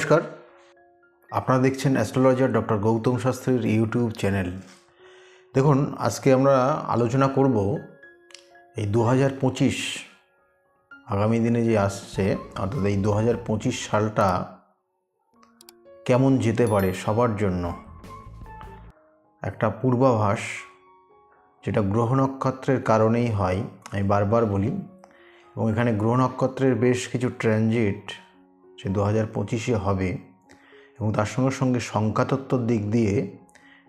নমস্কার। আপনারা দেখছেন অ্যাস্ট্রোলজার ডক্টর গৌতম শাস্ত্রীর ইউটিউব চ্যানেল। দেখুন, আজকে আমরা আলোচনা করব এই দু হাজার পঁচিশ আগামী দিনে যে আসছে, অর্থাৎ এই দু হাজার পঁচিশ সালটা কেমন যেতে পারে সবার জন্য, একটা পূর্বাভাস যেটা গ্রহ নক্ষত্রের কারণেই হয়, আমি বারবার বলি। এবং এখানে গ্রহ নক্ষত্রের বেশ কিছু ট্রানজিট সে দু হাজার পঁচিশে হবে এবং তার সঙ্গে সঙ্গে সংখ্যাতত্ত্বর দিক দিয়ে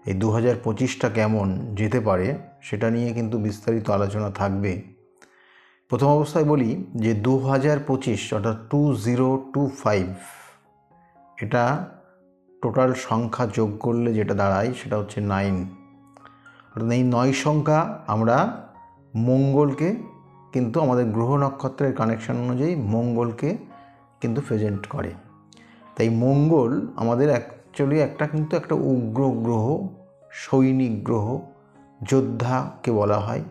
এই দু হাজার পঁচিশটা কেমন যেতে পারে সেটা নিয়ে কিন্তু বিস্তারিত আলোচনা থাকবে। প্রথম অবস্থায় বলি যে দু হাজার পঁচিশ অর্থাৎ টু জিরো টু ফাইভ এটা টোটাল সংখ্যা যোগ করলে যেটা দাঁড়ায় সেটা হচ্ছে নাইন। অর্থাৎ এই নয় সংখ্যা আমরা মঙ্গলকে কিন্তু আমাদের গ্রহ নক্ষত্রের কানেকশন অনুযায়ী মঙ্গলকে কিন্তু প্রেজেন্ট করে। তাই মঙ্গল আমাদের অ্যাকচুয়ালি একটা কিন্তু একটা উগ্র গ্রহ, সৈনিক গ্রহ, যোদ্ধাকে বলা হয়,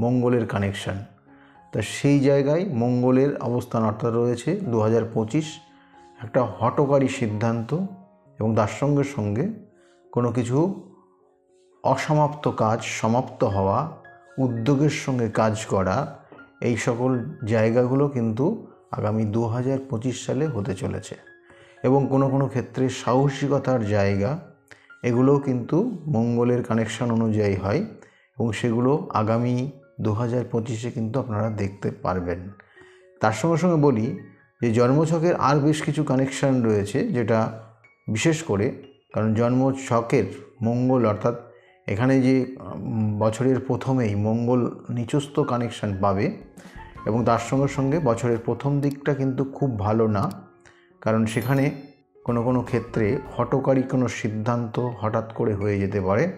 মঙ্গলের কানেকশান তা সেই জায়গায় মঙ্গলের অবস্থান অর্থাৎ রয়েছে দু হাজার পঁচিশ, একটা হটকারী সিদ্ধান্ত এবং তার সঙ্গে সঙ্গে কোনো কিছু অসমাপ্ত কাজ, সমাপ্ত হওয়া, উদ্যোগের সঙ্গে কাজ করা, এই সকল জায়গাগুলো কিন্তু আগামী দু হাজার পঁচিশ সালে হতে চলেছে। এবং কোনো কোনো ক্ষেত্রে সাহসিকতার জায়গা, এগুলোও কিন্তু মঙ্গলের কানেকশন অনুযায়ী হয় এবং সেগুলো আগামী দু হাজার পঁচিশে কিন্তু আপনারা দেখতে পারবেন। তার সঙ্গে সঙ্গে বলি যে জন্মছকের আর বেশ কিছু কানেকশান রয়েছে যেটা বিশেষ করে, কারণ জন্মছকের মঙ্গল অর্থাৎ এখানে যে বছরের প্রথমেই মঙ্গল নিচস্থ কানেকশান পাবে এবং তার সঙ্গে সঙ্গে বছরের প্রথম দিকটা কিন্তু খুব ভালো না। কারণ সেখানে কোনো কোনো ক্ষেত্রে হটকারী কোনো সিদ্ধান্ত হঠাৎ করে হয়ে যেতে পারে।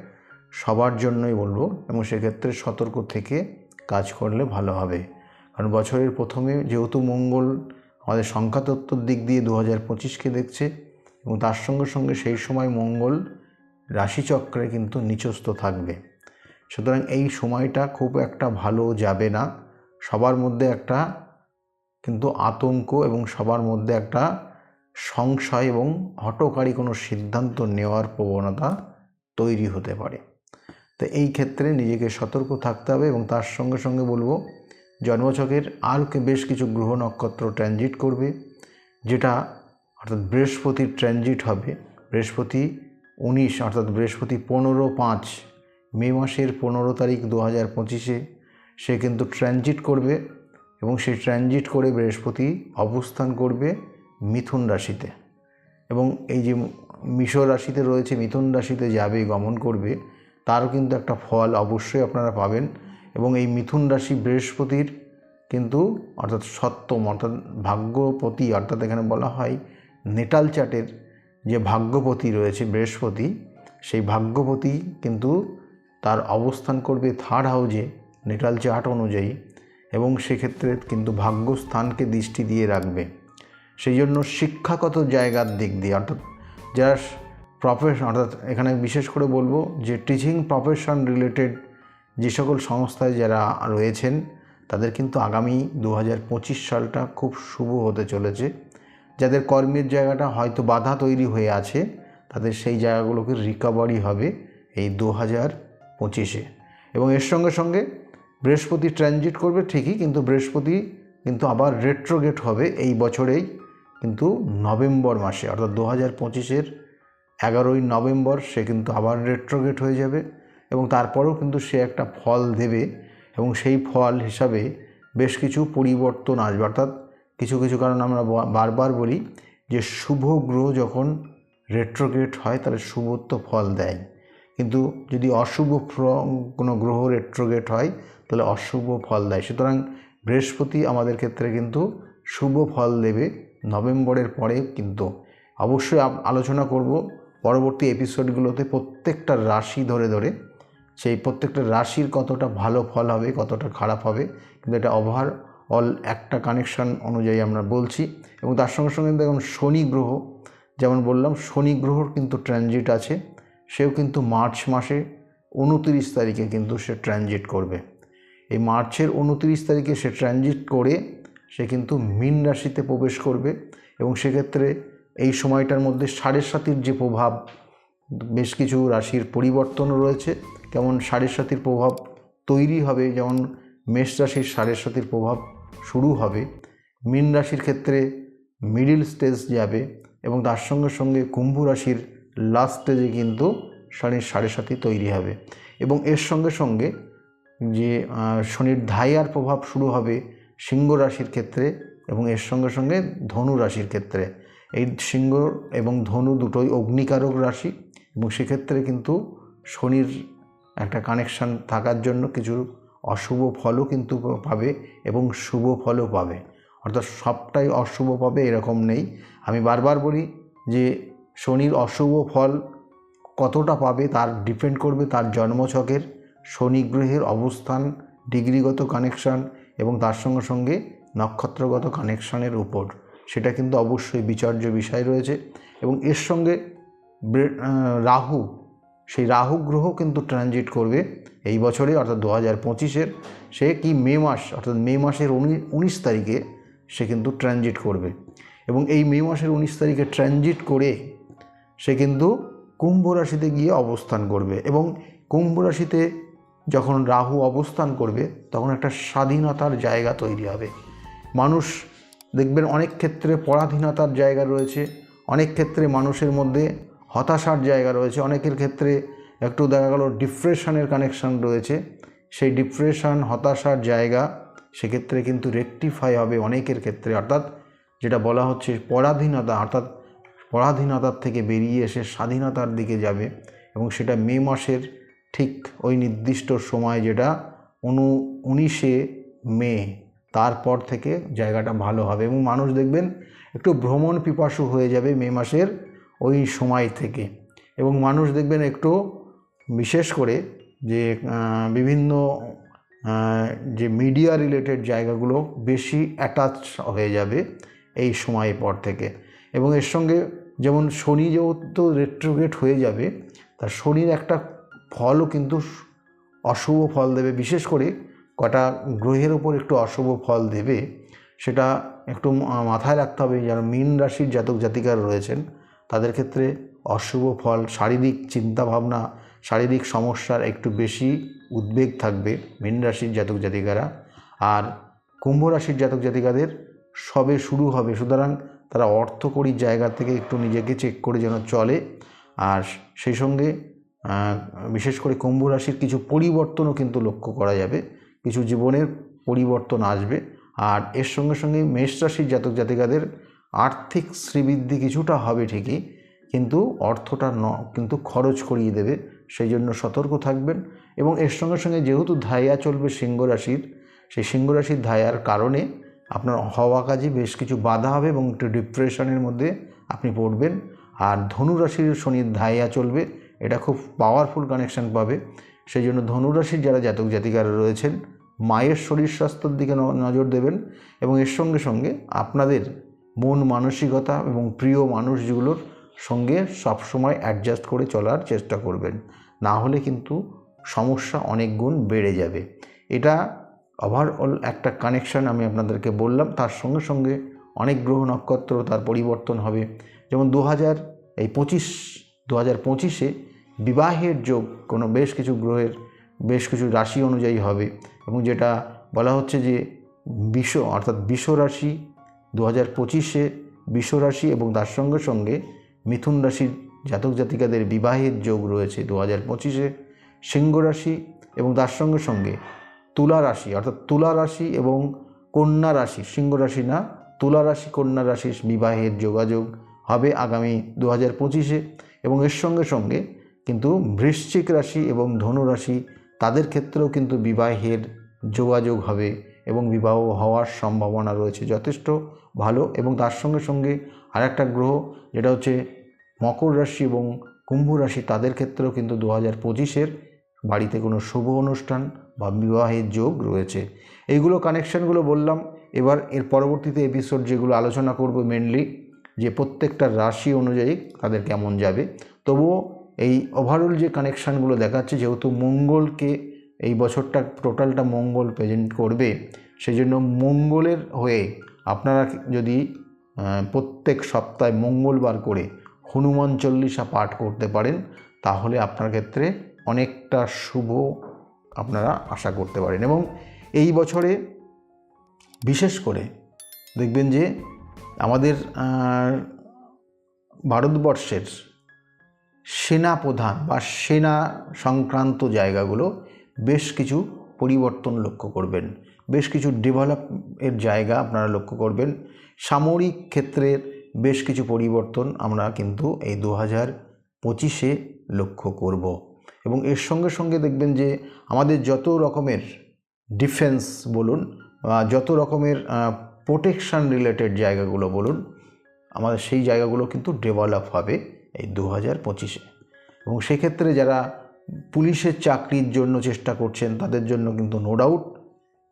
সবার জন্যই বলব এবং সেক্ষেত্রে সতর্ক থেকে কাজ করলে ভালো হবে। কারণ বছরের প্রথমে যেহেতু মঙ্গল আমাদের সংখ্যাতত্ত্বর দিক দিয়ে দু হাজার পঁচিশকে দেখছে এবং তার সঙ্গে সঙ্গে সেই সময় মঙ্গল রাশিচক্রে কিন্তু নিচস্থ থাকবে। সুতরাং এই সময়টা খুব একটা ভালো যাবে না। সবার মধ্যে একটা কিন্তু আতঙ্ক এবং সবার মধ্যে একটা সংশয় এবং হটকারী কোনো সিদ্ধান্ত নেওয়ার প্রবণতা তৈরি হতে পারে। তো এই ক্ষেত্রে নিজেকে সতর্ক থাকতে হবে এবং তার সঙ্গে সঙ্গে বলব, জন্মছকের আর বেশ কিছু গ্রহ নক্ষত্র ট্রানজিট করবে, যেটা অর্থাৎ বৃহস্পতির ট্রানজিট হবে। বৃহস্পতি উনিশ, অর্থাৎ বৃহস্পতি পনেরো পাঁচ মে মাসের পনেরো তারিখ দু হাজার পঁচিশে সে কিন্তু ট্রানজিট করবে এবং সেই ট্রানজিট করে বৃহস্পতি অবস্থান করবে মিথুন রাশিতে। এবং এই যে মিশর রাশিতে রয়েছে, মিথুন রাশিতে যাবে, গমন করবে, তারও কিন্তু একটা ফল অবশ্যই আপনারা পাবেন। এবং এই মিথুন রাশি বৃহস্পতির কিন্তু অর্থাৎ সপ্তম, অর্থাৎ ভাগ্যপতি, অর্থাৎ এখানে বলা হয় নেটাল চার্টের যে ভাগ্যপতি রয়েছে বৃহস্পতি, সেই ভাগ্যপতি কিন্তু তার অবস্থান করবে থার্ড হাউজে নেটাল চার্ট অনুযায়ী, এবং সেক্ষেত্রে কিন্তু ভাগ্যস্থানকে দৃষ্টি দিয়ে রাখবে। সেই জন্য শিক্ষাগত জায়গার দিক দিয়ে, অর্থাৎ যারা প্রফেশন অর্থাৎ এখানে বিশেষ করে বলব যে টিচিং প্রফেশন রিলেটেড যে সকল সংস্থায় যারা রয়েছেন, তাদের কিন্তু আগামী দু হাজার পঁচিশ সালটা খুব শুভ হতে চলেছে। যাদের কর্মের জায়গাটা হয়তো বাধা তৈরি হয়ে আছে, তাদের সেই জায়গাগুলোকে রিকভারি হবে এই দু হাজার পঁচিশে। এবং এর সঙ্গে সঙ্গে বৃহস্পতি ট্রানজিট করবে ঠিকই, কিন্তু বৃহস্পতি কিন্তু আবার রেট্রোগেট হবে এই বছরেই, কিন্তু নভেম্বর মাসে, অর্থাৎ দু হাজার পঁচিশের এগারোই নভেম্বর সে কিন্তু আবার রেট্রোগেট হয়ে যাবে এবং তারপরেও কিন্তু সে একটা ফল দেবে এবং সেই ফল হিসাবে বেশ কিছু পরিবর্তন আসবে। অর্থাৎ কিছু কিছু কারণ আমরা বারবার বলি যে শুভ গ্রহ যখন রেট্রোগেট হয় তাহলে শুভত্ব ফল দেয়। কিন্তু যদি অশুভ কোনো গ্রহ রেট্রোগেট হয়, তাহলে অশুভ ফল দেয়। সুতরাং বৃহস্পতি আমাদের ক্ষেত্রে কিন্তু শুভ ফল দেবে, নভেম্বরের পরে কিন্তু। অবশ্যই আলোচনা করব পরবর্তী এপিসোডগুলোতে প্রত্যেকটা রাশি ধরে ধরে। সেই প্রত্যেকটা রাশির কতটা ভালো ফল হবে, কতটা খারাপ হবে, কিন্তু এটা ওভার অল একটা কানেকশন অনুযায়ী আমরা বলছি। এবং তার সঙ্গে সঙ্গে দেখুন শনি গ্রহ, যেমন বললাম শনি গ্রহর কিন্তু ট্রানজিট আছে। সেও কিন্তু মার্চ মাসে উনতিরিশ তারিখে কিন্তু সে ট্রানজিট করবে। এই মার্চের উনতিরিশ তারিখে সে ট্রানজিট করে সে কিন্তু মীন রাশিতে প্রবেশ করবে এবং সেক্ষেত্রে এই সময়টার মধ্যে সাড়ে সাতির যে প্রভাব, বেশ কিছু রাশির পরিবর্তনও রয়েছে। কেমন সাড়ে সাতির প্রভাব তৈরি হবে, যেমন মেষ রাশির সাড়ে সাতির প্রভাব শুরু হবে, মীন রাশির ক্ষেত্রে মিডিল স্টেজ যাবে এবং তার সঙ্গে সঙ্গে কুম্ভ রাশির লাস্ট স্টেজে কিন্তু শনির সাড়ে সাতি তৈরি হবে। এবং এর সঙ্গে সঙ্গে যে শনির ধাইয়ার প্রভাব শুরু হবে সিংহ রাশির ক্ষেত্রে এবং এর সঙ্গে সঙ্গে ধনু রাশির ক্ষেত্রে। এই সিংহ এবং ধনু দুটোই অগ্নিকারক রাশি এবং সেক্ষেত্রে কিন্তু শনির একটা কানেকশান থাকার জন্য কিছু অশুভ ফলও কিন্তু পাবে এবং শুভ ফলও পাবে। অর্থাৎ সবটাই অশুভ পাবে এরকম নেই। আমি বারবার বলি যে শনির অশুভ ফল কতটা পাবে তার ডিপেন্ড করবে তার জন্মছকের শনি গ্রহের অবস্থান, ডিগ্রিগত কানেকশান এবং তার সঙ্গে সঙ্গে নক্ষত্রগত কানেকশানের উপর। সেটা কিন্তু অবশ্যই বিচার্য বিষয় রয়েছে এবং এর সঙ্গে রাহু, সেই রাহু গ্রহ কিন্তু ট্রানজিট করবে এই বছরে অর্থাৎ দু হাজার পঁচিশের সে কি মে মাস, অর্থাৎ মে মাসের উনি উনিশ তারিখে সে কিন্তু ট্রানজিট করবে এবং এই মে মাসের উনিশ তারিখে ট্রানজিট করে সে কিন্তু কুম্ভ রাশিতে গিয়ে অবস্থান করবে এবং কুম্ভ রাশিতে যখন রাহু অবস্থান করবে, তখন একটা স্বাধীনতার জায়গা তৈরি হবে। মানুষ দেখবেন অনেক ক্ষেত্রে পরাধীনতার জায়গা রয়েছে, অনেক ক্ষেত্রে মানুষের মধ্যে হতাশার জায়গা রয়েছে, অনেকের ক্ষেত্রে একটু দেখা গেল ডিপ্রেশনের কানেকশন রয়েছে। সেই ডিপ্রেশন, হতাশার জায়গা সেক্ষেত্রে কিন্তু রেকটিফাই হবে অনেকের ক্ষেত্রে। অর্থাৎ যেটা বলা হচ্ছে পরাধীনতা, অর্থাৎ পরাধীনতার থেকে বেরিয়ে এসে স্বাধীনতার দিকে যাবে এবং সেটা মে মাসের ঠিক ওই নির্দিষ্ট সময় যেটা উনু, উনিশে মে, তারপর থেকে জায়গাটা ভালো হবে এবং মানুষ দেখবেন একটু ভ্রমণ পিপাসু হয়ে যাবে মে মাসের ওই সময় থেকে এবং মানুষ দেখবেন একটু বিশেষ করে যে বিভিন্ন যে মিডিয়া রিলেটেড জায়গাগুলো বেশি অ্যাটাচ হয়ে যাবে এই সময়ের পর থেকে এবং এর সঙ্গে যেমন শনি যেহেতু রেট্রোগেট হয়ে যাবে তার শনির একটা ফলও কিন্তু অশুভ ফল দেবে। বিশেষ করে কটা গ্রহের ওপর একটু অশুভ ফল দেবে, সেটা একটু মাথায় রাখতে হবে যারা মীন রাশির জাতক জাতিকারা রয়েছেন, তাদের ক্ষেত্রে অশুভ ফল, শারীরিক চিন্তাভাবনা, শারীরিক সমস্যার একটু বেশি উদ্বেগ থাকবে মীন রাশির জাতক জাতিকারা। আর কুম্ভ রাশির জাতক জাতিকাদের সবে শুরু হবে, সুতরাং তারা অর্থকরীর জায়গা থেকে একটু নিজেকে চেক করে যেন চলে। আর সেই সঙ্গে বিশেষ করে কুম্ভ রাশির কিছু পরিবর্তনও কিন্তু লক্ষ্য করা যাবে। কিছু জীবনের পরিবর্তন আসবে। আর এর সঙ্গে সঙ্গে মেষ রাশির জাতক জাতিকাদের আর্থিক শ্রীবৃদ্ধি কিছুটা হবে ঠিকই, কিন্তু অর্থটা ন, কিন্তু খরচ করিয়ে দেবে, সেই জন্য সতর্ক থাকবেন। এবং এর সঙ্গে সঙ্গে যেহেতু ধায়া চলবে সিংহ রাশির, সেই সিংহ রাশির ধায়ার কারণে আপনার হওয়া কাজে বেশ কিছু বাধা হবে এবং একটু ডিপ্রেশনের মধ্যে আপনি পড়বেন। আর ধনু রাশির শনির ধাইয়া চলবে, এটা খুব পাওয়ারফুল কানেকশন পাবে। সেই জন্য ধনুরাশির যারা জাতক জাতিকারা রয়েছেন, মায়ের শরীর স্বাস্থ্যের দিকে নজর দেবেন এবং এর সঙ্গে সঙ্গে আপনাদের মন মানসিকতা এবং প্রিয় মানুষগুলোর সঙ্গে সবসময় অ্যাডজাস্ট করে চলার চেষ্টা করবেন। না হলে কিন্তু সমস্যা অনেক গুণ বেড়ে যাবে। এটা ওভারঅল একটা কানেকশন আমি আপনাদেরকে বললাম, তার সঙ্গে সঙ্গে অনেক গ্রহ নক্ষত্র তার পরিবর্তন হবে। যেমন দু হাজার এই পঁচিশ দু হাজার পঁচিশে বিবাহের যোগ কোনো বেশ কিছু গ্রহের বেশ কিছু রাশি অনুযায়ী হবে এবং যেটা বলা হচ্ছে যে বিষ, অর্থাৎ বিষ রাশি দু হাজার পঁচিশে বিষ রাশি এবং তার সঙ্গে সঙ্গে মিথুন রাশির জাতক জাতিকাদের বিবাহের যোগ রয়েছে দু হাজার পঁচিশে। সিংহ রাশি এবং তার সঙ্গে সঙ্গে তুলা রাশি, অর্থাৎ তুলা রাশি এবং কন্যা রাশি, সিংহ রাশি না, তুলা রাশি, কন্যা রাশির বিবাহের যোগাযোগ হবে আগামী দু হাজার পঁচিশে এবং এর সঙ্গে সঙ্গে কিন্তু বৃশ্চিক রাশি এবং ধনু রাশি, তাদের ক্ষেত্রেও কিন্তু বিবাহের যোগাযোগ হবে এবং বিবাহ হওয়ার সম্ভাবনা রয়েছে যথেষ্ট ভালো এবং তার সঙ্গে সঙ্গে আরেকটা গ্রহ যেটা হচ্ছে মকর রাশি এবং কুম্ভ রাশি, তাদের ক্ষেত্রেও কিন্তু দু হাজার পঁচিশের বাড়িতে কোনো শুভ অনুষ্ঠান বা বিবাহের যোগ রয়েছে। এইগুলো কানেকশানগুলো বললাম। এবার এর পরবর্তীতে এপিসোড যেগুলো আলোচনা করব মেনলি যে প্রত্যেকটা রাশি অনুযায়ী তাদের কেমন যাবে। তবুও এই ওভারঅল যে কানেকশানগুলো দেখাচ্ছে, যেহেতু মঙ্গলকে এই বছরটা টোটালটা মঙ্গল প্রেজেন্ট করবে সেই জন্য মঙ্গলের হয়ে আপনারা যদি প্রত্যেক সপ্তাহে মঙ্গলবার করে হনুমান চল্লিশা পাঠ করতে পারেন, তাহলে আপনার ক্ষেত্রে অনেকটা শুভ আপনারা আশা করতে পারেন। এবং এই বছরে বিশেষ করে দেখবেন যে আমাদের ভারতবর্ষের সেনা প্রধান বা সেনা সংক্রান্ত জায়গাগুলো বেশ কিছু পরিবর্তন লক্ষ্য করবেন। বেশ কিছু ডেভেলপের জায়গা আপনারা লক্ষ্য করবেন। সামরিক ক্ষেত্রের বেশ কিছু পরিবর্তন আমরা কিন্তু এই দু হাজার পঁচিশে লক্ষ্য করব। এবং এর সঙ্গে সঙ্গে দেখবেন যে আমাদের যত রকমের ডিফেন্স বলুন যত রকমের প্রোটেকশন রিলেটেড জায়গাগুলো বলুন, আমাদের সেই জায়গাগুলো কিন্তু ডেভেলপ হবে এই দু হাজার পঁচিশে। এবং সেক্ষেত্রে যারা পুলিশের চাকরির জন্য চেষ্টা করছেন, তাদের জন্য কিন্তু নো ডাউট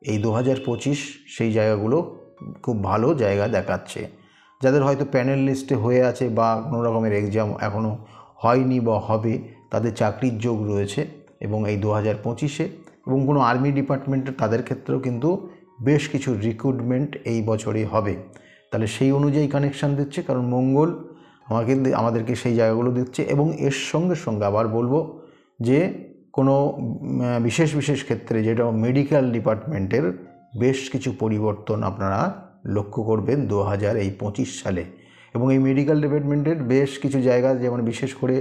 এই দু হাজার পঁচিশ সেই জায়গাগুলো খুব ভালো জায়গা দেখাচ্ছে। যাদের হয়তো প্যানেল লিস্টে হয়ে আছে বা কোনো রকমের এক্সাম এখনও হয়নি বা হবে তাদের চাকরির যোগ রয়েছে এবং এই দু হাজার পঁচিশে এবং কোনো আর্মি ডিপার্টমেন্টের তাদের ক্ষেত্রেও কিন্তু বেশ কিছু রিক্রুটমেন্ট এই বছরই হবে। তাহলে সেই অনুযায়ী কানেকশান দিচ্ছে, কারণ মঙ্গল আমাকে আমাদেরকে সেই জায়গাগুলো দিচ্ছে এবং এর সঙ্গে সঙ্গে আবার বলব যে কোনো বিশেষ বিশেষ ক্ষেত্রে যেটা মেডিকেল ডিপার্টমেন্টের বেশ কিছু পরিবর্তন আপনারা লক্ষ্য করবেন দু হাজার এই পঁচিশ সালে। এবং এই মেডিকেল ডিপার্টমেন্টের বেশ কিছু জায়গা যেমন বিশেষ করে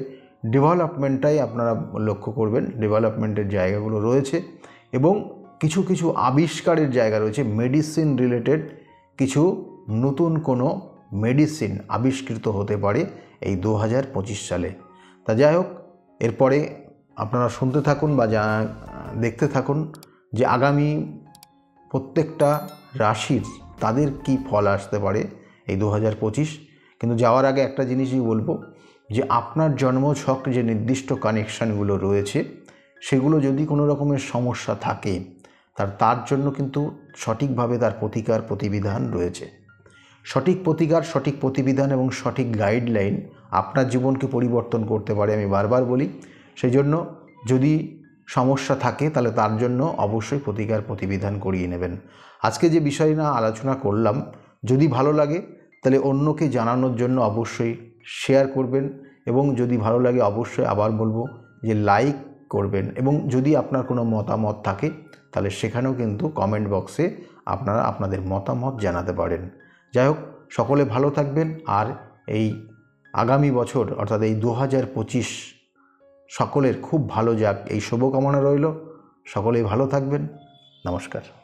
ডেভেলপমেন্টটাই আপনারা লক্ষ্য করবেন। ডেভেলপমেন্টের জায়গাগুলো রয়েছে এবং কিছু কিছু আবিষ্কারের জায়গা রয়েছে। মেডিসিন রিলেটেড কিছু নতুন কোনো মেডিসিন আবিষ্কৃত হতে পারে এই দু হাজার পঁচিশ সালে। তা যাই হোক, এরপরে আপনারা শুনতে থাকুন বা যা দেখতে থাকুন যে আগামী প্রত্যেকটা রাশির তাদের কি ফল আসতে পারে এই দু হাজার পঁচিশ। কিন্তু যাওয়ার আগে একটা জিনিসই বলব যে আপনার জন্মছক যে নির্দিষ্ট কানেকশানগুলো রয়েছে, সেগুলো যদি কোনো রকমের সমস্যা থাকে, তার তার জন্য কিন্তু সঠিকভাবে তার প্রতিকার প্রতিবিধান রয়েছে। সঠিক প্রতিকার, সঠিক প্রতিবিধান এবং সঠিক গাইডলাইন আপনার জীবনকে পরিবর্তন করতে পারে, আমি বারবার বলি। সেই জন্য যদি সমস্যা থাকে, তাহলে তার জন্য অবশ্যই প্রতিকার প্রতিবিধান করিয়ে নেবেন। আজকে যে বিষয় না আলোচনা করলাম, যদি ভালো লাগে, তাহলে অন্যকে জানানোর জন্য অবশ্যই শেয়ার করবেন এবং যদি ভালো লাগে অবশ্যই আবার বলব যে লাইক করবেন এবং যদি আপনার কোনো মতামত থাকে তাহলে সেখানেও কিন্তু কমেন্ট বক্সে আপনারা আপনাদের মতামত জানাতে পারেন। যাই হোক, সকলে ভালো থাকবেন আর এই আগামী বছর অর্থাৎ এই দু হাজার পঁচিশ সকলের খুব ভালো যাক। এই শুভকামনা রইল। সকলেই ভালো থাকবেন। নমস্কার।